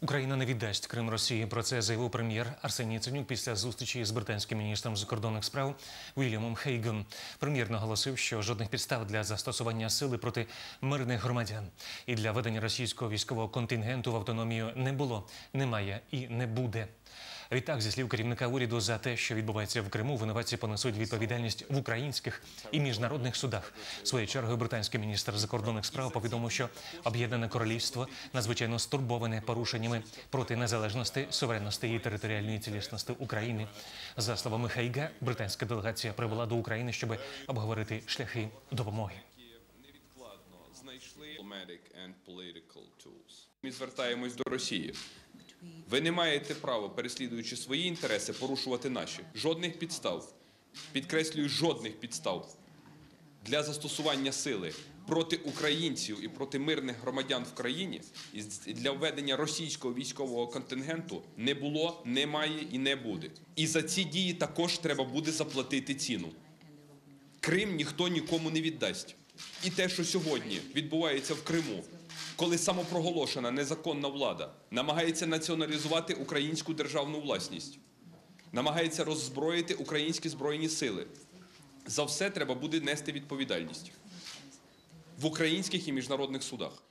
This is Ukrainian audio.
Україна не віддасть Крим Росії. Про це заявив прем'єр Арсеній Яценюк після зустрічі з британським міністром закордонних справ Вільямом Хейгом. Прем'єр наголосив, що жодних підстав для застосування сили проти мирних громадян і для ведення російського військового контингенту в автономію не було, немає і не буде. Відтак, зі слів керівника уряду, за те, що відбувається в Криму, винуватці понесуть відповідальність в українських і міжнародних судах. Своєю чергою британський міністр закордонних справ повідомив, що об'єднане королівство надзвичайно стурбоване порушеннями проти незалежності, суверенності і територіальної цілісності України. За словами Хейга, британська делегація прибула до України, щоб обговорити шляхи допомоги. Ми звертаємось до Росії. Ви не маєте права, переслідуючи свої інтереси, порушувати наші. Жодних підстав. Підкреслюю, жодних підстав для застосування сили проти українців і проти мирних громадян в країні для введення російського військового контингенту не було, немає і не буде. І за ці дії також треба буде заплатити ціну. Крим ніхто нікому не віддасть. І те, що сьогодні відбувається в Криму, коли самопроголошена незаконна влада намагається націоналізувати українську державну власність, намагається роззброїти українські збройні сили. За все треба буде нести відповідальність в українських і міжнародних судах.